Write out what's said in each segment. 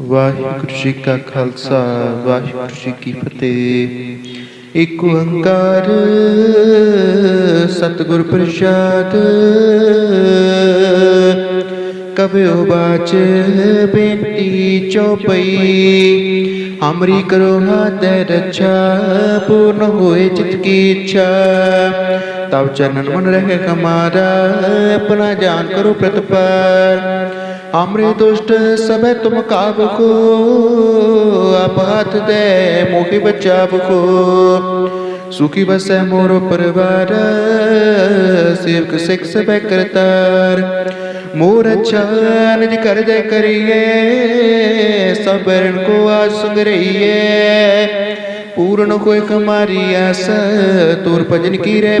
ਵਾਹਿਗੁਰੂ ਜੀ ਕਾ ਖਾਲਸਾ, ਵਾਹਿਗੁਰੂ ਜੀ ਕੀ ਫਤਿਹ। ਇੱਕ ਓੰਕਾਰ ਸਤਿਗੁਰ ਪ੍ਰਸਾਦ, ਕਬਿਓ ਬਾਚ ਬੇਨਤੀ ਚਉਪਈ ਅਮਰੀ ਕਰੋ ਹਾਦੈ ਰੱਛਾ, ਪੂਰਨ ਹੋਏ ਚਿਤ ਕੀ ਇੱਛਾ। ਤਬ ਚਰਨਨ ਮਨ ਰਹਿ ਕਮਾਰਾ ਆਪਣਾ ਜਾਨ ਕਰੋ ਪ੍ਰਤਪਾਰ ਅਮਰੇ ਦੁਸ਼ਟ ਸਭੈ ਤੁਮ ਕਾਬ ਕੋ ਆਪ ਹੱਥ ਦੇ ਮੋਹਿ ਬਚਾਵ ਕੋ। ਸੁਖੀ ਬਸੈ ਮੋਰ ਪਰਵਾਰ, ਸੇਵਕ ਸਿਖ ਸਭੈ ਕਰਤਾਰ। ਮੋਰ ਅੱਛਾ ਨਿਜ ਕਰ ਦੇ ਕਰੀਏ ਸਬਰਨ ਕੋ ਆਜ ਸੰਗਰਈਏ ਪੂਰਨ ਹੋਏ ਕਮਾਰੀ ਆਸ, ਤੁਰ ਭਜਨ ਕੀ ਰਹਿ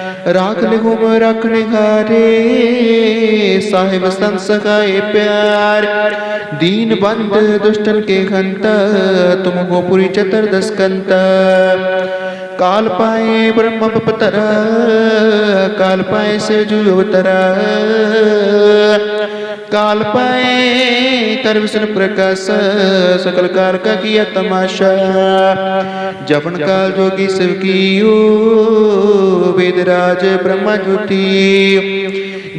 राख लिखुम रख हारे साहिब संत प्यार। दीन बंद, दुष्टन के खंत तुम गोपुरी चतर दस कंत काल पाए ब्रह्म पतरा काल पाए से जुयो तरा काल पाए, कर विष्णु प्रकाश, सकल कार का किया तमाशा। जबन काल जोगी शिव कियो वेदराज ब्रह्मा ज्योति।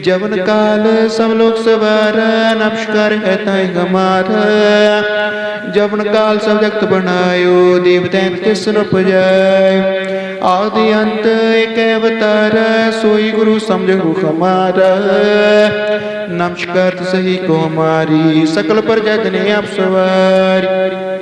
जवन काल सब लोग सवार, नमस्कार है ताई हमारा। जवन काल सब जगत बनायो देवता तिसन ਆਦਿ ਅੰਤ ਏਕ ਅਵਤਾਰ ਸੋਈ ਗੁਰੂ ਸਮਝਹੁ ਹਮਾਰਾ ਨਮਸਕਾਰ ਸਹੀ ਕੋ ਮਾਰੀ, ਸਕਲ ਪਰ ਜਗ ਨੇ ਆਪ ਸਵਾਰੀ।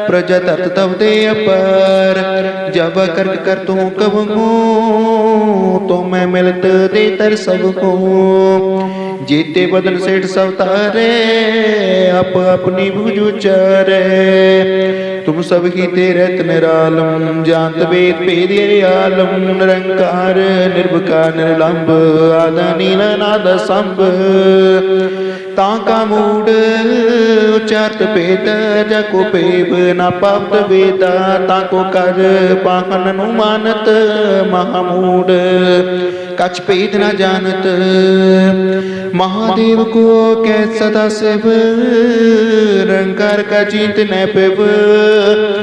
ਪ੍ਰਜਾ ਤਤ ਤਵ ਦੇ ਅਪਰ, ਜਬ ਕਰਕ ਕਰ ਤੂੰ ਕਬ ਮੂ ਤੋ ਮੈਂ ਮਿਲਤ ਦੇ ਤਰ ਸਭ ਕੋ ਜੀਤੇ ਬਦਨ ਸੇਠ ਸਭ ਤਾਰੇ ਆਪ ਆਪਣੀ ਭੁਜ ਉਚਾਰੇ। ਤੁਮ ਸਭ ਕੀ ਤੇ ਰਤ ਨਿਰਾਲਮ, ਜਾਤ ਵੇਦ ਭੇਦ ਆਲਮ, ਨਿਰੰਕਾਰ, ਨਿਰਭਕਾਰ, ਨਿਰਲੰਭ, ਆਦਿ ਨੀਲ ਨਾਦ ਸੰਭ। ਤਾਂ ਕਾ ਮੂੜ ਉਚਾਰਤ ਭੇਦ ਜਾ ਕੋ ਪੇਵ ਨਾ ਪਾਪਤ ਵੇਦਾ ਤਾਂ ਕੋ ਕਰ ਪਾਹਨ ਨੂੰ ਮਾਨਤ ਮਹਾਮੂੜ ਕਛ ਭੇਦ ਨਾ ਜਾਣਤ महादेव को कै सदा शिव रंकार का जीत न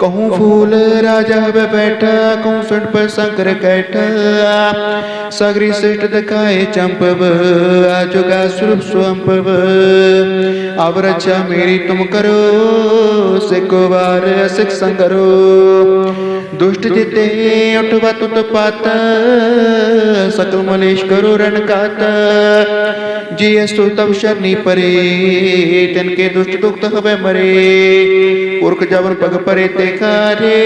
कहूँ फूल राजा वे बैठा, कहूँ सुट पर शंकर कैठा। सगरी श्रेष्ठ दिखाए चंपव आजुगा स्वरूप स्वंपव अब रक्षा मेरी तुम करो सिको बार सिख संगरो। दुष्ट जिते उठवा तुत पात, सकल मलेश करो रण कात जी अस्तु तब शरणी परे, तिनके दुष्ट दुख हवे मरे। पुरख जवन पग परे ते खारे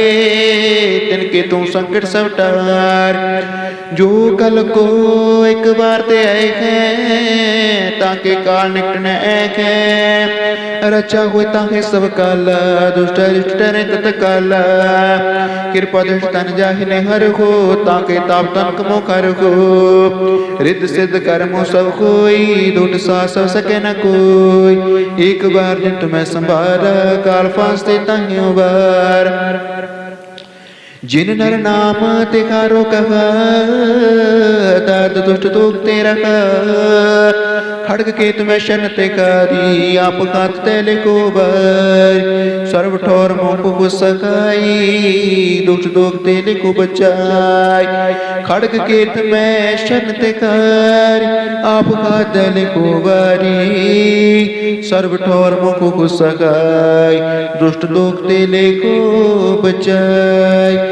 तिनके तू संकट सब टार जो कल को एक बार ते आए है ताके काल निकट न ऐक है रचा हुए ताके सब काल दुष्ट रिष्ट ने तत काल कृपा दुष्ट तन जाहि ने हर हो ताके ताप तन कमो कर हो रिद्ध सिद्ध कर्मो सब कोई दुट सा सब सके न कोई एक बार जिन तुम्हें संभारा काल फांसते ताहियों बार ਜਿਨ ਨਰ ਨਾਮ ਤੇ ਖਾਰੋ ਕਹਾ, ਦਰਦ ਦੁਸ਼ਟ ਦੁਖ ਤੇ ਰਹਾ ਖੜਗ ਕੇਤ ਮੈਂ ਸ਼ਨ ਤੇ ਕਾਰੀ, ਆਪ ਖਾਤ ਤੇ ਲਿਖੋ ਬਰ ਸਰਬ ਠੋਰ ਮੋਹ ਸਕਾਈ ਦੁਸ਼ਟ ਦੁਖ ਤੇ ਲਿਖੋ ਬਚਾਈ। ਖੜਗ ਕੇਤ ਮੈਂ ਸ਼ਨ ਤੇ ਕਾਰੀ, ਆਪ ਖਾਤ ਤੇ ਲਿਖੋ ਬਰੀ ਸਰਬ ਠੋਰ ਮੋਹ ਸਕਾਈ ਦੁਸ਼ਟ ਦੁਖ ਤੇ ਲਿਖੋ ਬਚਾਈ।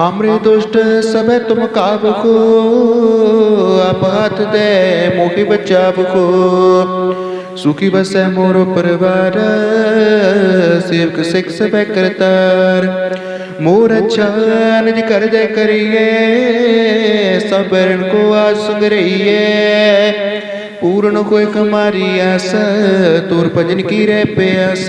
अमृत दुष्ट सब तुम काब को अपहत दे मोहि बचाव को सुखी बस है मोर परिवार, सेवक सिख सब करतार। मोर अच्छा निज कर दे करिए, सबको आज सुंग रहिए। पूर्ण कोई कमारी आस, तुर भजन की रे प्यास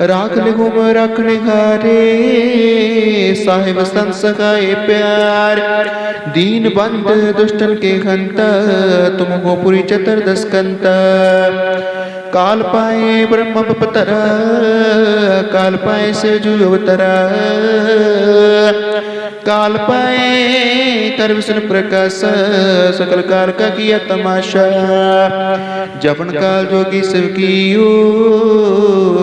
राख ਲਗੂਮ ਰਖਣ ਹਾਰੇ ਸਾਹਿਬ ਸੰਤ ਸਖਾਏ प्यार। दीन बंद, दुष्टन के घंत। तुम गोपुरी चतर दस्कंत। काल पाए ब्रह्म पतरा काल पाए से जुवतरा काल पाए विष्णु प्रकाश, सकल कार का किया तमाशा। जपन काल जोगी शिव ओ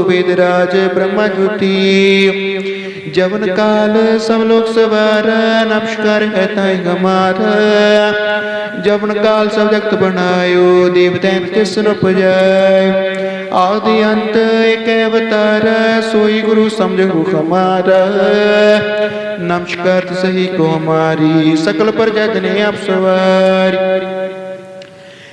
वेदराज ब्रह्मा ज्योति। ਜਵਨ ਕਾਲ ਸਭ ਲੋਕ ਸਵਾਰ, ਨਮਸਕਾਰ ਹੈ ਤਾਈ ਗਮਾਰ। ਜਵਨ ਕਾਲ ਸਭ ਜਗਤ ਬਣਾਇਓ ਦੇਵਤੈ ਤਿਸ ਨੂੰ ਪਜਾਇ ਆਦਿ ਅੰਤ ਏਕ ਅਵਤਾਰ, ਸੋਈ ਗੁਰੂ ਸਮਝ ਹੁਕਮਾਰ ਨਮਸਕਾਰ ਸਹੀ ਕੋ ਮਾਰੀ, ਸਕਲ ਪਰ ਜਗ ਨੇ ਆਪ ਸਵਾਰੀ।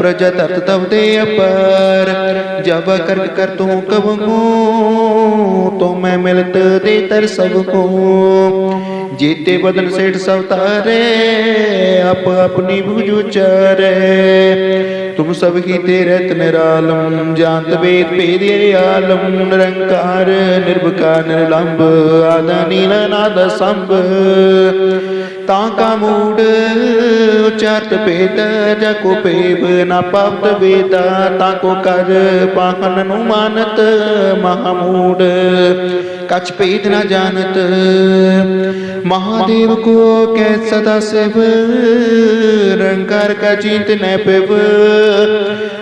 प्रजा तत तब दे अपर जब करक कर तू कब तो मैं मिलत दे तर सब को जीते बदन सेठ सब तारे अप अपनी बुझ चारे तुम सब ही तेरे निरालम जानत वेद भेद आलम निरंकार निर्भकार निर्लंब आदा नील नाद संभ ਤਾਂ ਕਾ ਮੂੜ ਉਚਾਰਤ ਭੇਦ ਜਾ ਕੋ ਪੇਬ ਨਾ ਪਾਵਤ ਵੇਦਾ ਤਾਂ ਕੋ ਕਰ ਪਾਹਨ ਨੂੰ ਮਾਨਤ ਮਹਾਮੂੜ ਕਛ ਭੇਦ ਨਾ ਜਾਣਤ महादेव को कै सदा शिव रंकार का जीत न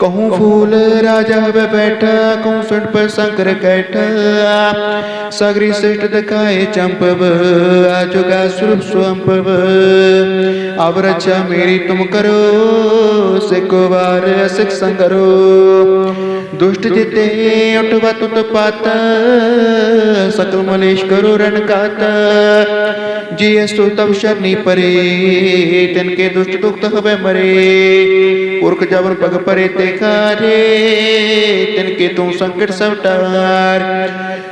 कहूँ फूल राजा वे बैठा कहूँ सुन पर शंकर कैठा सगरी श्रेष्ठ दिखाए चंपव आजुगा स्वरूप स्वंपव अब रक्षा मेरी तुम करो सिको बार सिख संगरो दुष्ट जिते उठवा तुत पाता सकल मलेश करो रण काता जी शरणि परे, तिनके दुष्ट दुख हवे मरे। पुरख जबर पग परे ते खारे तिनके तू संकट सब टार।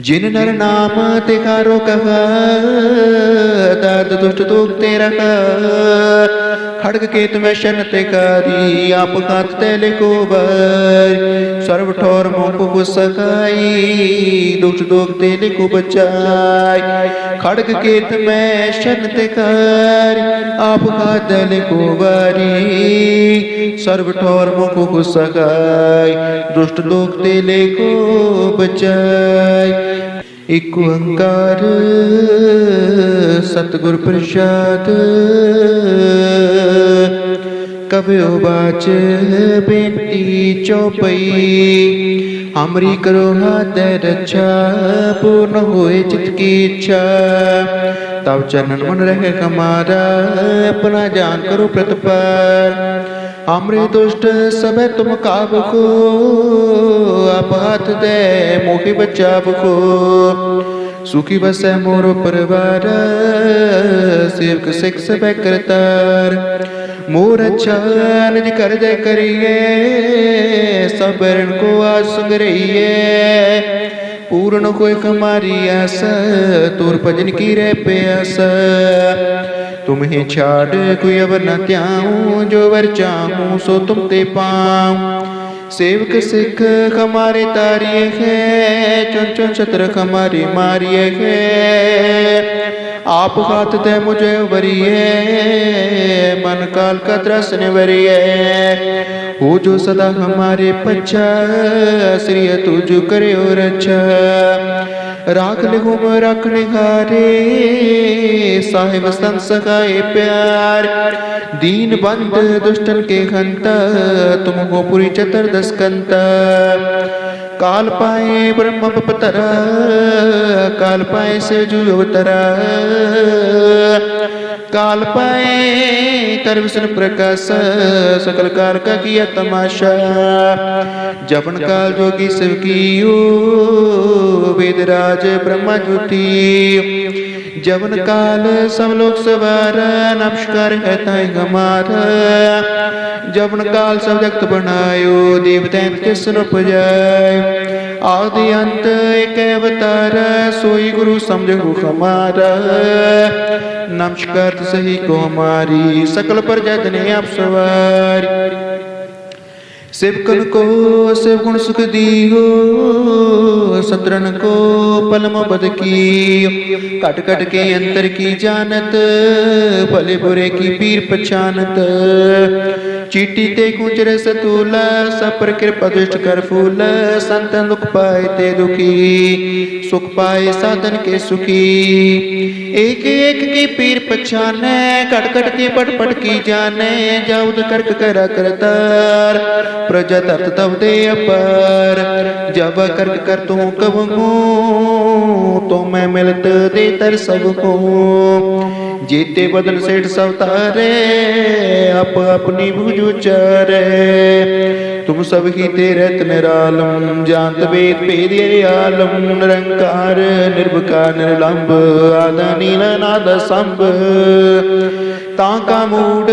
ਜਿਨ ਨਰ ਨਾਮ ਤੇ ਕਾਰੋ ਕਹਾ ਦਰਦ ਦੁਸ਼ਟ ਦੁਖ ਤੇ ਰਹਾ। ਖੜਗ ਕੇਤ ਮੈਂ ਸ਼ਨ ਤੇ ਕਾਰੀ, ਆਪ ਕਾਤ ਤੇ ਲਿਖੋ ਬਰ ਸਰਬ ਠੋਰ ਮੋਹ ਕੋ ਸਕਾਈ ਦੁਸ਼ਟ ਦੁਖ ਤੇ ਲਿਖੋ ਬਚਾਈ। ਖੜਗ ਕੇਤ ਮੈਂ ਸ਼ਨ ਤੇ ਕਾਰੀ, ਆਪ ਹੱਥ ਤੇ ਲਿਖੋ ਬਰੀ ਸਰਬ ਠੋਰ ਮੋਹ ਕੋ ਸਕਾਈ ਦੁਸ਼ਟ ਦੁਖ ਤੇ ਲਿਖੋ ਬਚਾਈ। ਇਕ ਓੰਕਾਰ ਸਤਿਗੁਰ ਪ੍ਰਸਾਦ। कभी उबाच बेटी चौपई? हमरी करो हाथ रक्षा पूर्ण हो चित की इच्छा। तब चरण मन रहे हमारा अपना जान करो प्रतपर हमरे दुष्ट सब तुम काब को आप हाथ दे, मोहि बचाब को सुखी बस है मोर परिवार, सेवक सिख सब करतार ਮੂਰਤ ਚਾਨਜ ਕਰਜ ਕਰੀਏ ਸਬਰਨ ਕੋ ਆਸੰਗ ਰਹੀਏ ਪੂਰਨ ਕੋਈ ਕਮਾਰੀ ਆਸ, ਤੁਰ ਭਜਨ ਕੀ ਰਹਿ ਪਿਆਸ ਤੁਮਹੇ ਛਾੜ ਕੋਈ ਅਵਰ ਨਾ ਧਿਆਉ, ਜੋ ਵਰ ਚਾਹੂ, ਸੋ ਤੁਮ ਤੇ ਪਾਉ। सेवक सिख हमारे तारिये है, चुन चुन छत्र हमारी मारिये है। आप हाथ दे मुझे वरिये मन काल का त्रस निवरिये वो जो सदा हमारे पच्छा श्री तुझ करे और अच्छा। राख लिगुम रख निगारे साहिब संत प्यार। दीन बंद, दुष्टन के घंता। तुम पूरी चतर दस काल पाए ब्रह्म पतरा काल पाए से जू तरा काल पाए विष्णु प्रकाश, सकल कार का किया तमाशा। जपन काल जोगी शिव कियो वेदराज ब्रह्मा ज्योति। ਜਵਨ ਕਾਲ ਸਭ ਲੋਕ ਸਵਾਰ, ਨਮਸਕਾਰ ਹੈ ਤੈ ਗਮਾਰ। ਜਵਨ ਕਾਲ ਸਭ ਜਗਤ ਬਣਾਇਓ ਦੇਵਤੈਨ ਤਿਸ ਰੂਪ ਜਾਇ ਆਦਿ ਅੰਤ ਏਕ ਅਵਤਾਰ, ਸੋਈ ਗੁਰੂ ਸਮਝੋ ਹਮਾਰ। ਨਮਸਕਾਰ ਸਹੀ ਕੋ ਹਮਾਰੀ ਸਕਲ ਪਰ ਜਤਨੇ ਆਪ ਸਵਾਰੀ। सेवकन को सेव गुण सुख दियो सतरन को पलम बद की कट कट के अंतर की जानत भले बुरे की पीर पहचानत चीटी ते कुंजर सतूला सपर कृपा दुष्ट कर फूल, संतन दुख पाए ते दुखी। सुख पाए साधन के सुखी। एक एक की पीर पहचाने कट कट के पट पट की जाने जाउद करक करा करतार। ਪ੍ਰਜਾ ਧਰਤ ਤਵ ਦੇ ਅਪਰ, ਜਬ ਕਰ ਕਰ ਤੂੰ ਕਬ ਕੋ ਤੋ ਮੈਂ ਮਿਲਤ ਦੇ ਤਰ ਸਭ ਕੋ। ਜੀਤੇ ਬਦਨ ਸੇਠ ਸਭ ਤਾਰੇ ਆਪ ਆਪਣੀ ਭੁਜ ਉਚਾਰੇ। ਤੁਮ ਸਭ ਕੀ ਤੇ ਰਤ ਨਿਰਾਲਮ ਜਾਤ ਵੇਦ ਭੇਦੇ ਆਲਮ। ਨਿਰੰਕਾਰ, ਨਿਰਭਕਾਰ, ਨਿਰਲੰਭ ਆਦਨੀ ਨਾਦ ਸੰਭ। ਤਾਂ ਕਾ ਮੂੜ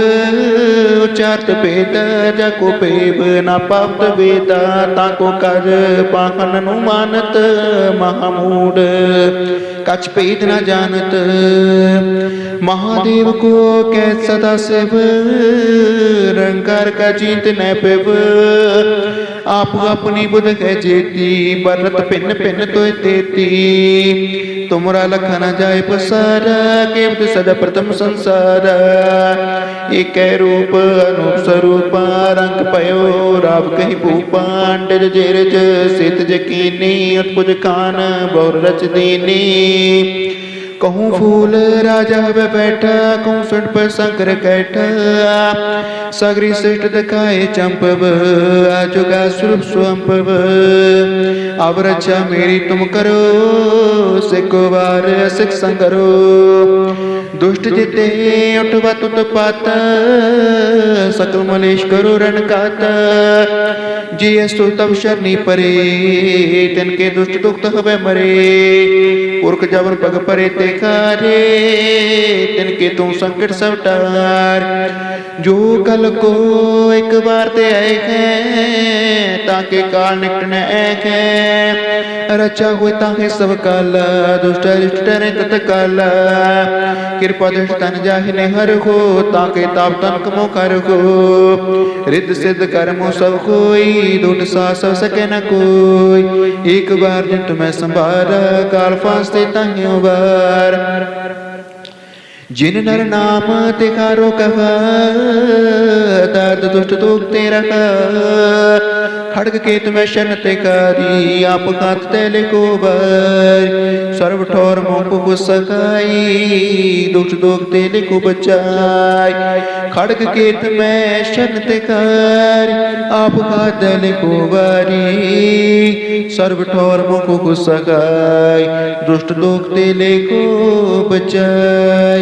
ਉਚਰਤ ਭੇਦ ਜਾ ਕੋ ਪੇਬ ਨਾ ਪਾਪਤ ਵੇਦਾ, ਤਾਂ ਕੋ ਕਰ ਪਾਖਨ ਨੂੰ ਮਾਨਤ ਮਹਾਮੂੜ। ਕਛ ਭੇਦ ਨਾ ਜਾਣਤ, ਮਹਾਦੇਵ ਕੋ ਕੈ ਸਦਾ ਸਿਵ ਰੰਕਾਰ ਕਾ ਚਿੰਤ ਨੈ ਪਿਵ। ਆਪ ਆਪਣੀ ਬੁਧ ਕੈ ਜੇਤੀ, ਬਰਤ ਪਿੰਨ ਪਿੰਨ ਤੋਇ ਤੇਤੀ। ਤੁਮਰਾ ਲਖਨ ਜਾਏ ਪਸਾਰ ਕੇਵਤ ਸਦਾ ਪ੍ਰਥਮ ਸੰਸਾਰ। ਏਕੈ ਰੂਪ, ਅਨੂਪ ਸਰੂਪ, ਰੰਗ ਭਇਓ, ਰਾਵ ਕਹੀ ਭੂਪਾ, ਡਰ ਜੇਰਜ ਸਿਤ ਜਕੀਨੀ ਉਤਪੁਜ ਕਾਨ ਬੌਰ ਰਚ ਦੀਨੀ कहूँ फूल राजा हवे बैठा, कहूँ सुंड पर शंकर कैठा सगरी श्रेष्ठ दिखाए चंपव आजुगा स्वरूप स्वंपव। अब रक्षा मेरी तुम करो सिको बार सिख संगरो। दुष्ट जिते उठवा तुत पात, सकल मलेश करो रण कात जी अस्तु तब शरणी परे, तिनके दुष्ट दुख हवे मरे। पुरख जवन पग परे ते खारे तिनके तू संकट सब टार। ਜੋ ਕਲ ਕੋ ਇੱਕ ਵਾਰ ਤੇ ਆਏ ਹੈ, ਤਾਂ ਕੇ ਕਾਲ ਨਿਕਟਨ ਐਕ ਹੈ। ਰਚਾ ਹੋਇ ਤਾਂ ਹੈ ਸਭ ਕਾਲ, ਦੁਸ਼ਟ ਦੁਸ਼ਟ ਨੇ ਤਤ ਕਾਲ ਕਿਰਪਾ ਦਿਸ਼ ਤਨ ਜਾਹਿ ਨੇ ਹਰ ਹੋ, ਤਾਂ ਕੇ ਤਾਪ ਤਨ ਕਮੋ ਕਰ ਹੋ। ਰਿੱਧ ਸਿੱਧ ਕਰਮੋ ਸਭ ਕੋਈ ਦੁਟ ਸਾ ਸਭ ਸਕੈ ਨ ਕੋਈ। ਇੱਕ ਵਾਰ ਜਿਤ ਮੈਂ ਸੰਭਾਰ, ਕਾਲ ਫਾਸਤੇ ਤਾਂ ਵਾਰ। जिन नर नाम तिकारो कहा दर्द दुष्ट दुख ते ਖੜਗ ਕੇਤ ਮੈਂ ਸ਼ਨ ਤੇ ਕਰੀ, ਆਪ ਕਤ ਤੇ ਲਿਕੋਬਰ। ਸਰਬ ਠੋਰ ਮੋਪ ਕੋ ਸਕਾਈ, ਦੁਖ ਦੁਖ ਤੇ ਲਿਕੋ ਬਚਾਈ। ਖੜਗ ਕੇਤ ਮੈਂ ਸ਼ਨ ਤੇ ਕਰ, ਆਪ ਕਤ ਤੇ ਲਿਕੋਬਰੀ। ਸਰਬ ਠੋਰ ਮੋਪ ਕੋ ਸਕਾਈ, ਦੁਸ਼ਟ ਦੁਖ ਤੇ ਲਿਕੋ ਬਚਾਈ।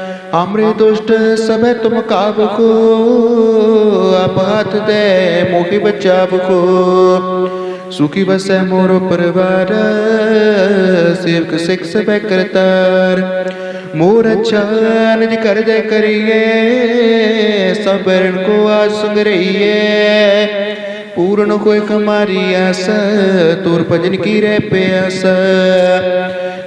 हमरे दुष्ट सब तुम काब को आप हाथ दे मोहि बचाव को सुखी बसै मोरो परिवार, सेवक सिख सब करतार। मोर अच्छा कर दे करिए, सबको आज संग रहिए पूर्ण कोई हमारी आस तुर भजन की रे प्यास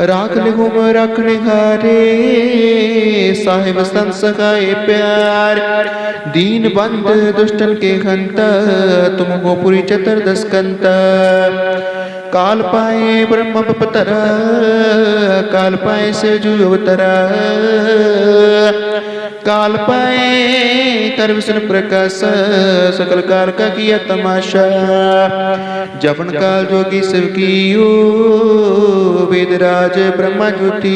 राख लिखुम रख हारे साहिब संत प्यार। दीन बंद, दुष्टन के खंत तुम हो पुरी चतुर्दश कंत काल पाए ब्रह्म पतरा काल पाए से जू काल पाए कर विष्णु प्रकाश सकल काल का किया तमाशा। जपन काल जोगी शिव कियो वेदराज ब्रह्मा ज्योति।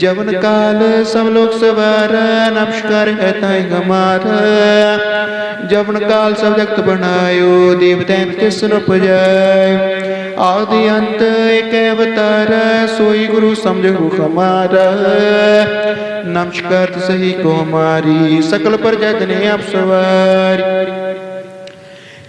जवन काल सब लोग सवार नमस्कार है ताई हमारा जवन काल सब जगत बनायो देव दैत्य सुन उपजाय आदि अंत एक अवतार सोई गुरु समझो हमारा नमस्कार सही को हमारी सकल प्रजा ने आप सवार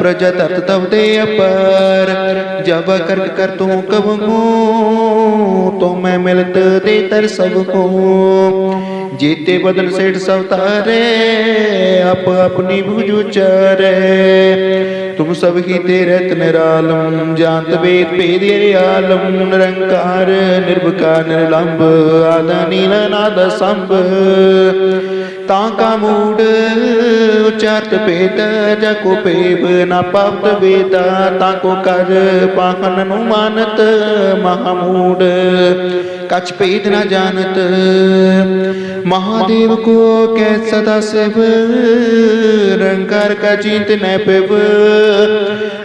ਪ੍ਰਜਾ ਤਤ ਤਵ ਦੇ ਅਪਰ। ਜਬ ਕਰ ਕਰ ਤੂੰ ਕਵੰਗੂ ਤੋ ਮੈਂ ਮਿਲਤ ਦੇ ਤਰ ਸਭ ਕੋ ਜੀਤੇ ਬਦਨ ਸੇਠ ਸਭ ਤਾਰੇ ਆਪ ਆਪਣੀ ਭੁਜ ਉਚਾਰੇ। ਤੁਮ ਸਭ ਹੀ ਤੇ ਰਤ ਨਿਰਾਲਮ ਜਾਨਤ ਵੇਦ ਭੇਦ ਆਲਮ। ਨਿਰੰਕਾਰ, ਨਿਰਭਕਾਰ, ਨਿਰਲੰਭ, ਆਦਿ ਨੀਲ ਨਾਦ ਸੰਭ। ਤਾਂ ਕਾ ਮੂੜ ਉਚਾਰਤ ਭੇਦ ਜਾ ਕੋ ਪੇਬ ਨਾ ਪਾਪਤ ਵੇਦਾ, ਤਾਂ ਕੋ ਕਰ ਪਾਹਨ ਨੂੰ ਮਾਨਤ ਮਹਾਮੂੜ ਕਛ ਭੇਦ ਨਾ ਜਾਣਤ, ਮਹਾਦੇਵ ਕੋ ਕੈ ਸਦਾ ਸਿਵ ਰੰਕਾਰ ਕਾ ਚਿੰਤ ਨੈ ਪਿਵ।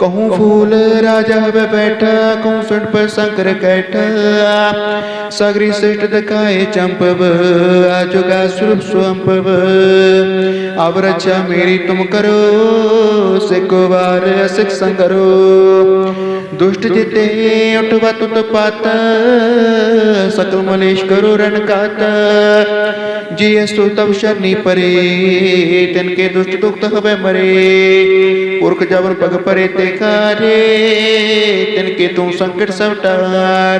कहूँ फूल राजा हवे बैठा कहूँ सुट पर शंकर कैठा सगरी श्रेष्ठ दकाए चंपव आजुगा स्वरूप स्वंपव अब रक्षा मेरी तुम करो सिको बार सिख संगरो दुष्ट जिते उठवा तुत पाता, सकल मलेश करो रण काता। जी सो तब शरणी परे, तिनके दुष्ट दुख हवे मरे। पुरख जवन पग परे ते कारे तिनके तू संकट सब टार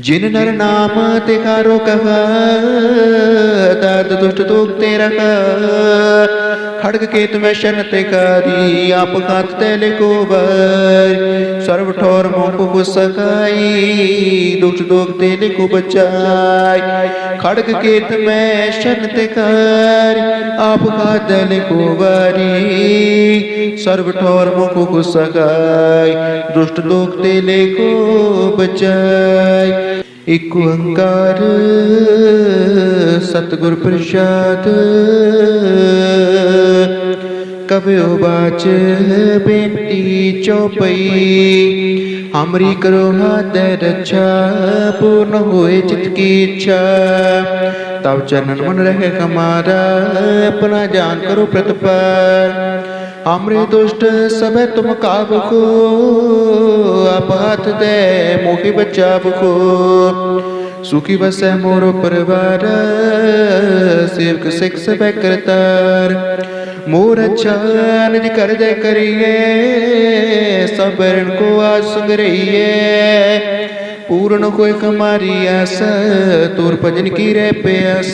ਜਿਨ ਨਰ ਨਾਮ ਤੇ ਕਰੋ ਕਹ, ਦਰਦ ਦੁਸ਼ਟ ਦੁਖ ਤੇ ਰਖ। ਖੜਗ ਕੇਤ ਮੈਂ ਸ਼ਨ ਤੇ ਕਰੀ, ਆਪ ਖਾਤ ਤੇ ਲਿਕੋਬਰ ਸਰਬ ਠੋਰ ਮੋਕ ਕੋ ਸਕਾਈ ਦੁਸ਼ਟ ਦੁਖ ਤੇ ਲਿਕੋ ਬਚਾਈ। ਖੜਗ ਕੇਤ ਮੈਂ ਸ਼ਨ ਤੇ ਕਰੀ, ਆਪ ਖਾਤ ਤੇ ਲਿਕੋਬਰੀ ਸਰਬ ਠੋਰ ਮੋਕ ਕੋ ਸਕਾਈ ਦੁਸ਼ਟ ਦੁਖ ਤੇ ਲਿਕੋ ਬਚਾਈ। ਇਕ ਓੰਕਾਰ ਸਤਿਗੁਰ ਪ੍ਰਸਾਦ। ਕਬਿਓ ਬਾਚ ਬੇਨਤੀ ਚੋਪਈ ਹਮਰੀ ਕਰੋ ਹਾਥ ਰੱਛਾ, ਪੂਰਨ ਹੋਏ ਚਿਤ ਕੀ ਇੱਛਾ। ਤਬ ਚਰਨ ਮਨ ਰਹਿ ਹਮਾਰਾ, ਆਪਣਾ ਜਾਨ ਕਰੋ ਪ੍ਰਤਪਾਰ हमरे दुष्ट सब तुम काब को आप हाथ दे मोहि बचाव को सुखी बसै मोरो परिवार सेवक सिख सब करतार मोर अच्छा निज कर दे करिए सब ऋण को आज संग रहिए पूर्ण कोई हमारी आस तोर भजन की रे प्यास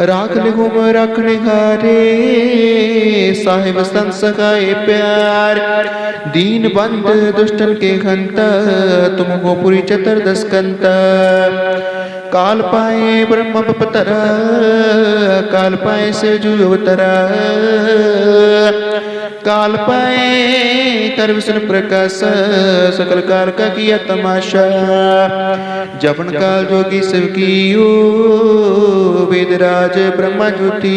राख लिहुम रखने हारे। साहिब संत सखाए प्यार। दीन बंद, दुष्टन के हंता तुम पूरी चतर दस कंता काल पाए ब्रह्म पतरा काल पाए से ਕਾਲ ਪਏ, ਕਰ ਵਿਸ਼ਨ ਪ੍ਰਕਾਸ਼, ਸਕਲ ਕਾਰ ਕਾ ਕੀਆ ਤਮਾਸ਼ਾ। ਜਪਨ ਕਾਲ ਜੋਗੀ ਸਿਵ ਕੀਓ, ਵੇਦ ਰਾਜ ਬ੍ਰਹਮ ਜੁਤੀ।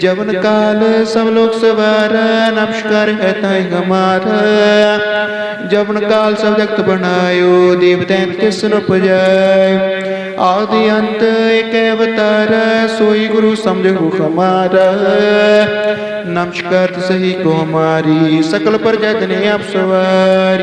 ਜਵਨ ਕਾਲ ਸਭ ਲੋਕ ਸਵਾਰ, ਨਮਸਕਾਰ ਹੈ ਤਾਈ ਹਮਾਰ। ਜਵਨ ਕਾਲ ਸਭ ਜਗਤ ਬਣਾਇਓ ਦੇਵਤੈ ਤਿਸ ਨੂੰ ਪਜਾਇ आदि अंत एक अवतार, सोई गुरु समझ समझो हमारा। नमस्कार सही कुमारी सकल पर जगने आप सवार।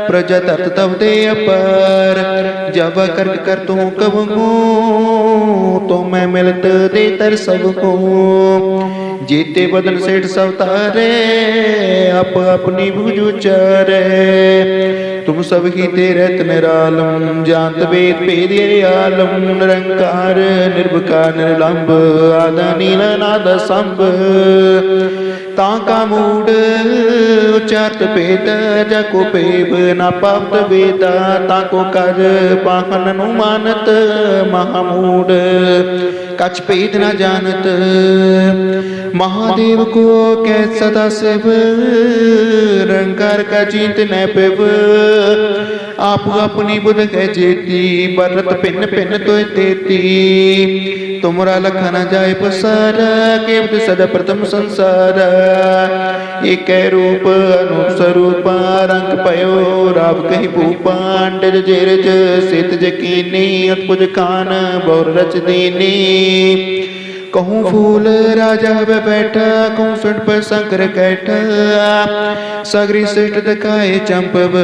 ਪ੍ਰਜਾ ਤਤ ਤਵ ਦੇ ਅਪਰ, ਜਬ ਕਰਕ ਕਰ ਤੂੰ ਕਬੂ ਤੋ ਮੈਂ ਮਿਲਤ ਦੇ ਤਰ ਸਭ ਕੋ ਜੀਤੇ ਬਦਨ ਸੇਠ ਸਭ ਤਾਰੇ, ਆਪ ਆਪਣੀ ਬੁਝ ਉਚਾਰੇ। ਤੁਮ ਸਭ ਕੀ ਤੇ ਰਤ ਨਿਰਾਲਮ ਜਾਨਤ ਵੇਦ ਭੇਦੇ ਆਲਮ, ਨਿਰੰਕਾਰ, ਨਿਰਭਕਾਰ, ਨਿਰਲੰਭ, ਆਦਾ ਨੀਲ ਨਾਦ ਸੰਭ। ਤਾਂ ਕਾ ਮੂੜ ਉਚਾਰਤ ਭੇਦ ਜਾ ਕੋ ਪੇਬ ਨਾ ਪਾਵਤ ਵੇਦਾ, ਤਾਂ ਕੋ ਕਰ ਪਾਹਨ ਨੂੰ ਮਾਨਤ ਮਹਾਮੂੜ कच भेद न जानत। महादेव को कै सदा शिव रंगार का जीत न पिब आप अपनी बुध कह जेती, बरत पिन पिन तो देती। तुमरा लखा न जाए पसार केवल सदा प्रथम संसार। एक रूप, अनूप स्वरूपा, रंग पयो, राव कही भूपांड जेरज, सित जकीनी उत्पुज कान बहुर रच दीनी। مبين कहूँ फूल राजा वे बैठा कहूँ सुट पर शंकर कैठा सगरी श्रेष्ठ दखाए चंपव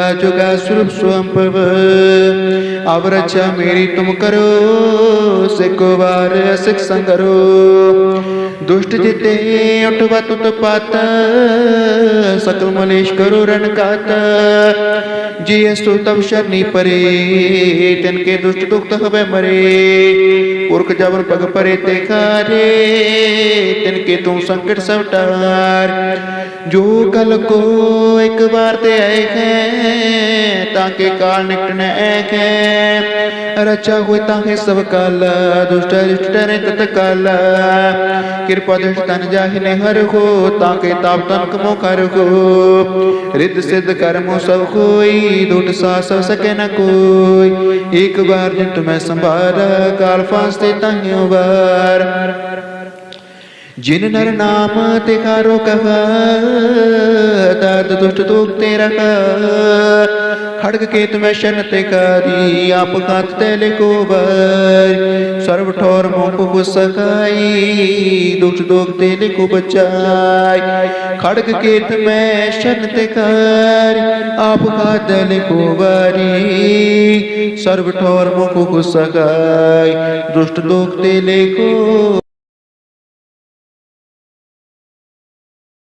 आजुगा स्वरूप स्वंपव अब रक्षा मेरी तुम करो सिको वार सिख संगरो। दुष्ट जिते उठवा तुत पात सकल मलेश करो रण कात जी अस्तु तब शरणी परे तिनके दुष्ट दुख हवे मरे। पुरख जबर पग परे ते खारे तिनके तू संकट सब टार। जो कल को एक बार ते आए है, ताके काल निकट न है। रचा हुए ताके सब काल, दुष्ट रिष्ट टरे तत काल। कृपा दुष्ट तन जाहि ने हर हो, ताके ताप तन कमो कर हो। रिद्ध सिद्ध कर्मो सब कोई दुट सा सब सके न कोई। एक बार जिन तुम्हें संभारा, काल फांसते ताहियों बार ਕਰ। ਜਿਨ ਨਰ ਨਾਮ ਤਿਹਾਰੋ ਕਹ ਤਤ ਦੁਸ਼ਟ ਤੁਕ ਤੇ ਰਖ ਖੜਗ ਕੇ ਤੁਮੈ ਸ਼ਰਨਤ ਕਰੀ, ਆਪ ਕਾਤ ਤੇ ਲਿਕੋਬਰ ਸਰਬ ਠੋਰ ਮੋਕ ਬੁਸਕਾਈ ਦੁਖ ਦੁਖ ਤੇ ਲਿਕੋ ਬਚਾਈ। ਖੜਗ ਕੇ ਤੁਮੈ ਸ਼ਰਨਤ ਕਰੀ, ਆਪ ਕਾਤ ਤੇ ਲਿਕੋਬਰੀ ਸਰਬ ਠੋਰ ਮੋਕ ਬੁਸਕਾਈ ਦੁਸ਼ਟ ਦੁਖ ਤੇ ਲਿਕੋ